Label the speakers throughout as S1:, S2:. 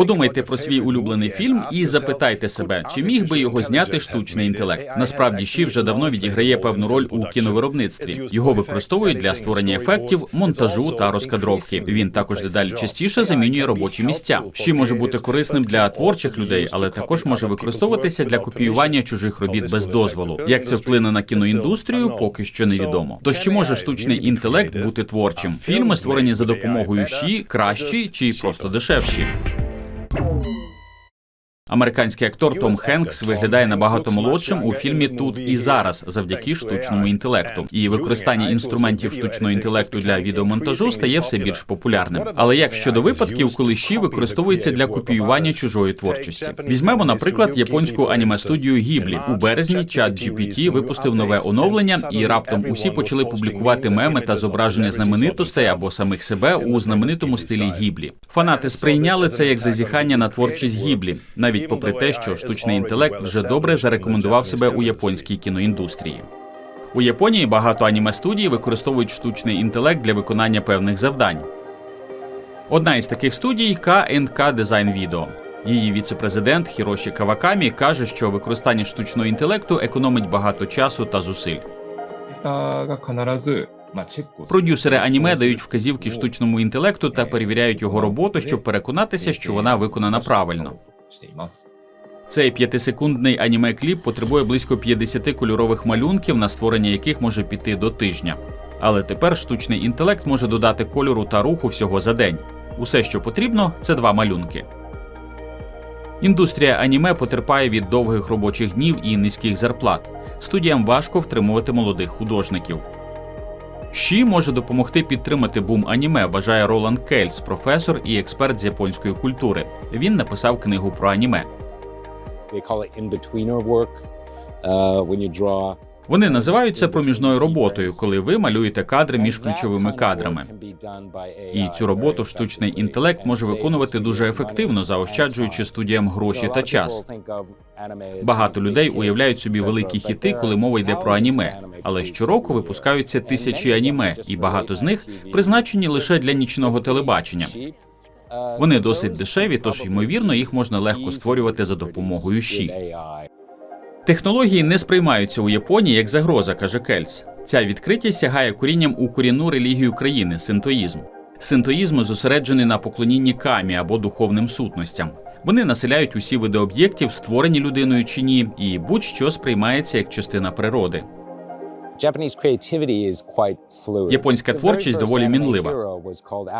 S1: Подумайте про свій улюблений фільм і запитайте себе, чи міг би його зняти штучний інтелект. Насправді Ші вже давно відіграє певну роль у кіновиробництві. Його використовують для створення ефектів, монтажу та розкадровки. Він також дедалі частіше замінює робочі місця. Ші може бути корисним для творчих людей, але також може використовуватися для копіювання чужих робіт без дозволу. Як це вплине на кіноіндустрію, поки що невідомо. Тож чи може штучний інтелект бути творчим? Фільми створені за допомогою Ші кращі чи просто дешевші. Oh. Американський актор Том Хенкс виглядає набагато молодшим у фільмі Тут і зараз завдяки штучному інтелекту. І використання інструментів штучного інтелекту для відеомонтажу стає все більш популярним. Але як щодо випадків, коли щі використовується для копіювання чужої творчості? Візьмемо, наприклад, японську аніме студію Гіблі. У березні чат GPT випустив нове оновлення, і раптом усі почали публікувати меми та зображення знаменитостей або самих себе у знаменитому стилі Гіблі. Фанати сприйняли це як зазіхання на творчість Гіблі, навіть попри те, що штучний інтелект вже добре зарекомендував себе у японській кіноіндустрії. У Японії багато аніме студій використовують штучний інтелект для виконання певних завдань. Одна із таких студій KNK Design Video. Її віцепрезидент Хіроші Кавакамі каже, що використання штучного інтелекту економить багато часу та зусиль. Продюсери аніме дають вказівки штучному інтелекту та перевіряють його роботу, щоб переконатися, що вона виконана правильно.
S2: しています。
S1: Цей п'ятисекундний аніме-кліп потребує близько 50 кольорових малюнків, на створення яких може піти до тижня. Але тепер штучний інтелект може додати кольору та руху всього за день. Усе, що потрібно, це два малюнки. Індустрія аніме потерпає від довгих робочих днів і низьких зарплат. Студіям важко втримувати молодих художників. Ші може допомогти підтримати бум аніме, вважає Роланд Кельс, професор і експерт з японської культури. Він написав книгу про аніме.
S3: Uh,
S1: Вони називають це проміжною роботою, коли ви малюєте кадри між ключовими кадрами. І цю роботу штучний інтелект може виконувати дуже ефективно, заощаджуючи студіям гроші та час. Багато людей уявляють собі великі хіти, коли мова йде про аніме. Але щороку випускаються тисячі аніме, і багато з них призначені лише для нічного телебачення. Вони досить дешеві, тож ймовірно їх можна легко створювати за допомогою щі. Технології не сприймаються у Японії як загроза, каже Кельс. Ця відкритість сягає корінням у корінну релігію країни синтоїзм. Синтоїзм зосереджений на поклонінні камі або духовним сутностям. Вони населяють усі види об'єктів, створені людиною чи ні, і будь-що сприймається як частина природи.
S3: Японська творчість доволі мінлива.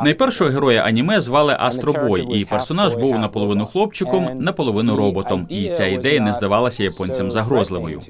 S1: Найпершого героя аніме звали Астробой, і персонаж був наполовину хлопчиком, наполовину роботом. І ця ідея не здавалася японцям загрозливою.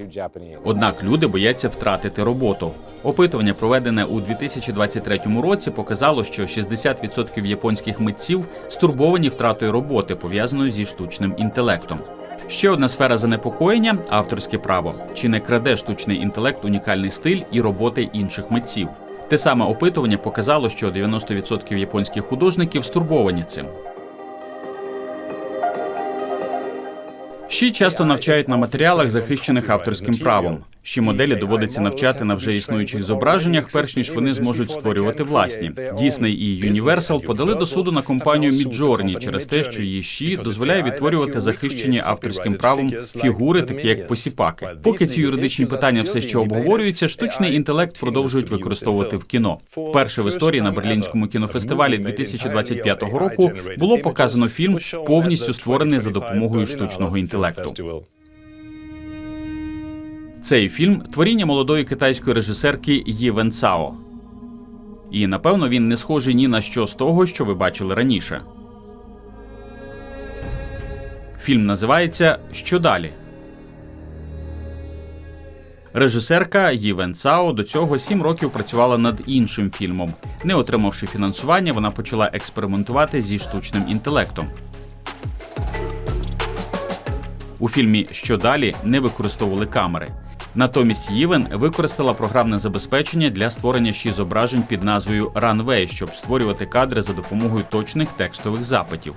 S1: Однак люди бояться втратити роботу. Опитування, проведене у 2023 році, показало, що 60% японських митців стурбовані втратою роботи, пов'язаною зі штучним інтелектом. Ще одна сфера занепокоєння авторське право. Чи не краде штучний інтелект унікальний стиль і роботи інших митців? Те саме опитування показало, що 90% японських художників стурбовані цим. Щі часто навчають на матеріалах, захищених авторським правом. Щі моделі доводиться навчати на вже існуючих зображеннях, перш ніж вони зможуть створювати власні. Дісней і Universal подали до суду на компанію Midjourney через те, що її щі дозволяє відтворювати захищені авторським правом фігури, такі як посіпаки. Поки ці юридичні питання все ще обговорюються, штучний інтелект продовжують використовувати в кіно. Вперше в історії на берлінському кінофестивалі 2025 року було показано фільм, повністю створений за допомогою штучного інтелекту. Цей фільм творіння молодої китайської режисерки Ї Вен Цао. І напевно він не схожий ні на що з того, що ви бачили раніше. Фільм називається Що далі? Режисерка Ї Вен Цао до цього сім років працювала над іншим фільмом. Не отримавши фінансування, вона почала експериментувати зі штучним інтелектом. У фільмі Що далі не використовували камери. Натомість Ївен використала програмне забезпечення для створення ще зображень під назвою Runway, щоб створювати кадри за допомогою точних текстових запитів.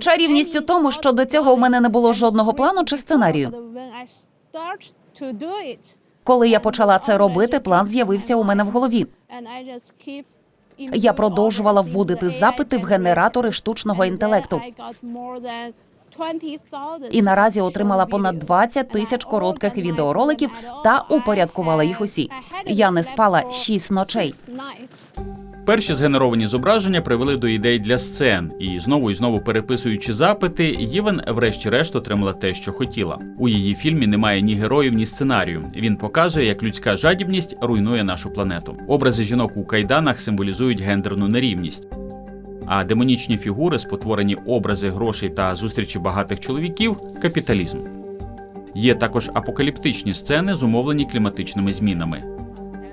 S4: Чарівність у тому, що до цього у мене не було жодного плану чи сценарію. Коли я почала це робити, план з'явився у мене в голові. Я продовжувала вводити запити в генератори штучного інтелекту. І наразі отримала понад 20 тисяч коротких відеороликів та упорядкувала їх усі. Я не спала 6 ночей.
S1: Перші згенеровані зображення привели до ідей для сцен, і знову і знову переписуючи запити, Євен врешті-решт отримала те, що хотіла. У її фільмі немає ні героїв, ні сценарію. Він показує, як людська жадібність руйнує нашу планету. Образи жінок у кайданах символізують гендерну нерівність. А демонічні фігури, спотворені образи грошей та зустрічі багатих чоловіків капіталізм. Є також апокаліптичні сцени, зумовлені кліматичними змінами.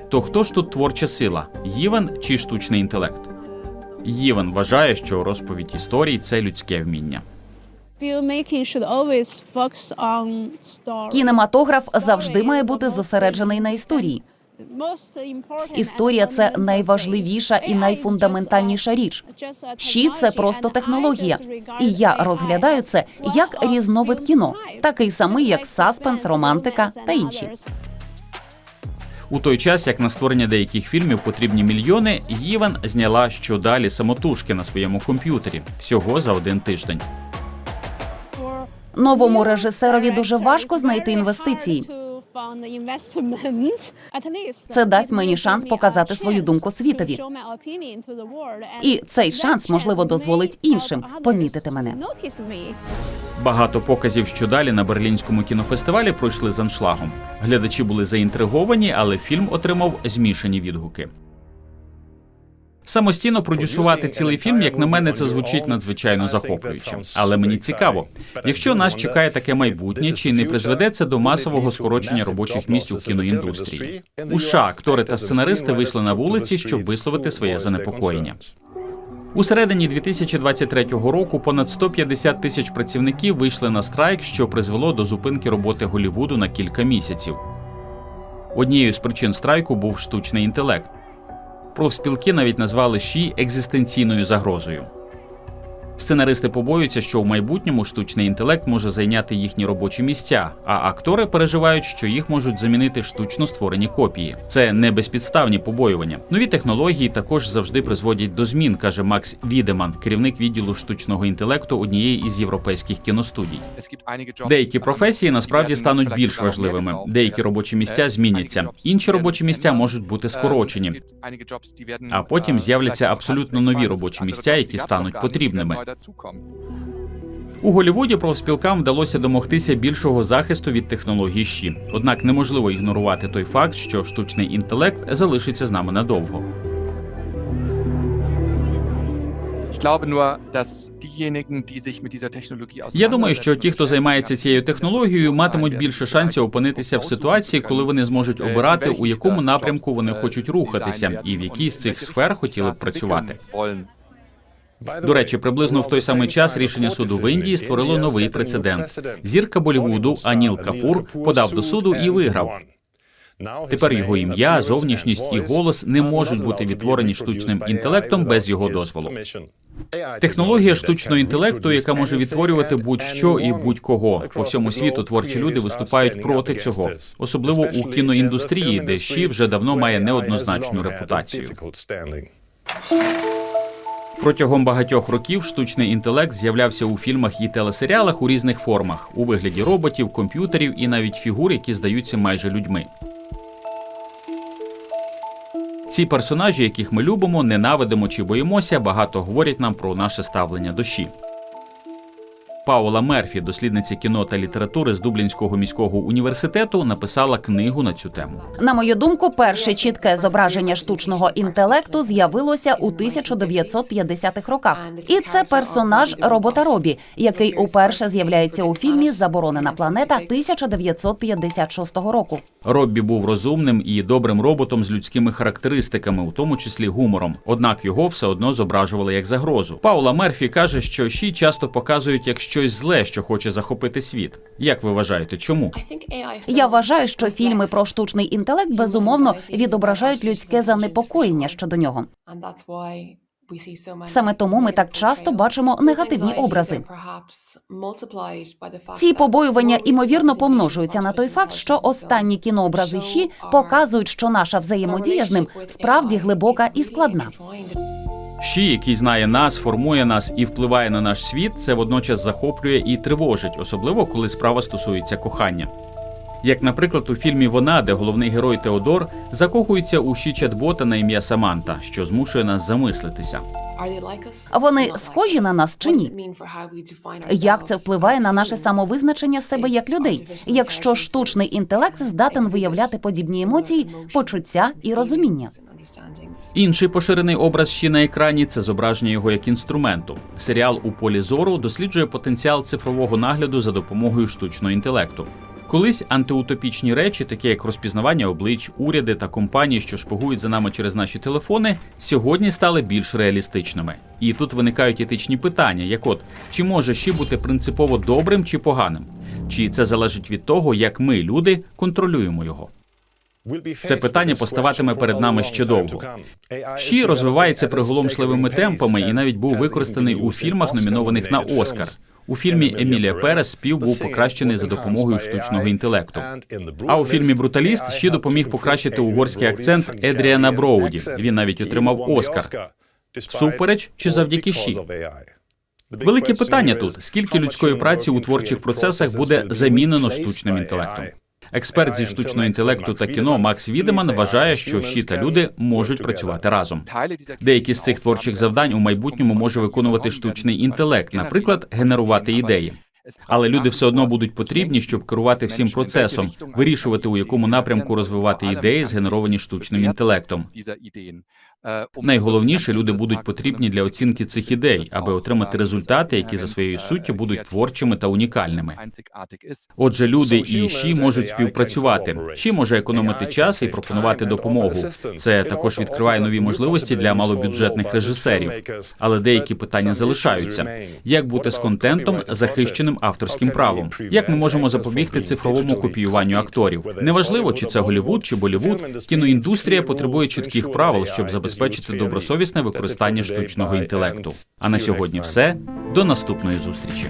S1: То хто ж тут творча сила? Євен чи штучний інтелект? Євен вважає, що розповідь історій це людське вміння.
S4: Кінематограф завжди має бути зосереджений на історії. Історія це найважливіша і найфундаментальніша річ. Щі це просто технологія, і я розглядаю це як різновид кіно, такий самий, як саспенс, романтика та інші.
S1: У той час, як на створення деяких фільмів потрібні мільйони, Євен зняла що далі самотужки на своєму комп'ютері всього за один тиждень.
S4: Новому режисерові дуже важко знайти інвестиції.
S5: Це дасть мені шанс показати свою думку світові.
S4: І цей шанс, можливо, дозволить іншим помітити мене.
S1: Багато показів що далі на берлінському кінофестивалі пройшли з аншлагом. Глядачі були заінтриговані, але фільм отримав змішані відгуки. Самостійно продюсувати цілий фільм, як на мене, це звучить надзвичайно захоплююче. Але мені цікаво, якщо нас чекає таке майбутнє, чи не призведе це до масового скорочення робочих місць у кіноіндустрії? У США актори та сценаристи вийшли на вулиці, щоб висловити своє занепокоєння. У середині 2023 року понад 150 тисяч працівників вийшли на страйк, що призвело до зупинки роботи Голівуду на кілька місяців. Однією з причин страйку був штучний інтелект. Профспілки навіть назвали ЩІ екзистенційною загрозою. Сценаристи побоюються, що в майбутньому штучний інтелект може зайняти їхні робочі місця, а актори переживають, що їх можуть замінити штучно створені копії. Це не безпідставні побоювання. Нові технології також завжди призводять до змін, каже Макс Відеман, керівник відділу штучного інтелекту однієї із європейських кіностудій. Деякі професії насправді стануть більш важливими. Деякі робочі місця зміняться. Інші робочі місця можуть бути скорочені.
S2: а потім з'являться абсолютно нові робочі місця, які стануть потрібними.
S1: У Голівуді профспілкам вдалося домогтися більшого захисту від технологій ЩІ. Однак неможливо ігнорувати той факт, що штучний інтелект залишиться з нами надовго. Я думаю, що ті, хто займається цією технологією, матимуть більше шансів опинитися в ситуації, коли вони зможуть обирати, у якому напрямку вони хочуть рухатися, і в якій з цих сфер хотіли б працювати. До речі, приблизно в той самий час рішення суду в Індії створило новий прецедент. Зірка Болівуду Аніл Капур подав до суду і виграв. Тепер його ім'я, зовнішність і голос не можуть бути відтворені штучним інтелектом без його дозволу. Технологія штучного інтелекту, яка може відтворювати будь-що і будь-кого по всьому світу, творчі люди виступають проти цього, особливо у кіноіндустрії, де щі вже давно має неоднозначну репутацію. Протягом багатьох років штучний інтелект з'являвся у фільмах і телесеріалах у різних формах у вигляді роботів, комп'ютерів і навіть фігур, які здаються майже людьми. Ці персонажі, яких ми любимо, ненавидимо чи боїмося, багато говорять нам про наше ставлення душі. Паула Мерфі, дослідниця кіно та літератури з Дублінського міського університету, написала книгу на цю тему.
S4: На мою думку, перше чітке зображення штучного інтелекту з'явилося у 1950-х роках, і це персонаж робота Робі, який уперше з'являється у фільмі Заборонена планета 1956 року.
S1: Роббі був розумним і добрим роботом з людськими характеристиками, у тому числі гумором. Однак його все одно зображували як загрозу. Паула Мерфі каже, що щі часто показують як щось зле, що хоче захопити світ. Як ви вважаєте, чому?
S4: Я вважаю, що фільми про штучний інтелект безумовно відображають людське занепокоєння щодо нього. Саме тому ми так часто бачимо негативні образи. Ці побоювання імовірно помножуються на той факт, що останні кінообрази Ші показують, що наша взаємодія з ним справді глибока і складна.
S1: Щі, який знає нас, формує нас і впливає на наш світ, це водночас захоплює і тривожить, особливо коли справа стосується кохання. Як, наприклад, у фільмі Вона, де головний герой Теодор закохується у щі чат-бота на ім'я Саманта, що змушує нас замислитися.
S4: Вони схожі на нас чи ні? Як це впливає на наше самовизначення себе як людей, якщо штучний інтелект здатен виявляти подібні емоції, почуття і розуміння?
S1: Інший поширений образ ще на екрані це зображення його як інструменту. Серіал у полі зору досліджує потенціал цифрового нагляду за допомогою штучного інтелекту. Колись антиутопічні речі, такі як розпізнавання облич, уряди та компанії, що шпигують за нами через наші телефони, сьогодні стали більш реалістичними. І тут виникають етичні питання, як от чи може ще бути принципово добрим чи поганим? Чи це залежить від того, як ми, люди, контролюємо його?
S2: Це питання поставатиме перед нами ще довго.
S1: Щі розвивається приголомшливими темпами і навіть був використаний у фільмах, номінованих на Оскар. У фільмі Емілія Перес спів був покращений за допомогою штучного інтелекту. А у фільмі Бруталіст ще допоміг покращити угорський акцент Едріана Броуді. Він навіть отримав Оскар. Всупереч чи завдяки Ші? Велике питання тут: скільки людської праці у творчих процесах буде замінено штучним інтелектом? Експерт зі штучного інтелекту та кіно Макс Відеман вважає, що щі та люди можуть працювати разом. Деякі з цих творчих завдань у майбутньому може виконувати штучний інтелект, наприклад, генерувати ідеї. Але люди все одно будуть потрібні, щоб керувати всім процесом, вирішувати у якому напрямку розвивати ідеї, згенеровані штучним інтелектом. Найголовніше люди будуть потрібні для оцінки цих ідей, аби отримати результати, які за своєю суттю будуть творчими та унікальними. Отже, люди і ШІ можуть співпрацювати. ШІ може економити час і пропонувати допомогу. Це також відкриває нові можливості для малобюджетних режисерів. Але деякі питання залишаються: як бути з контентом, захищеним авторським правом? Як ми можемо запобігти цифровому копіюванню акторів? Неважливо, чи це Голівуд чи Болівуд, кіноіндустрія потребує чітких правил, щоб забезпечити добросовісне використання штучного інтелекту. А на сьогодні все. До наступної зустрічі.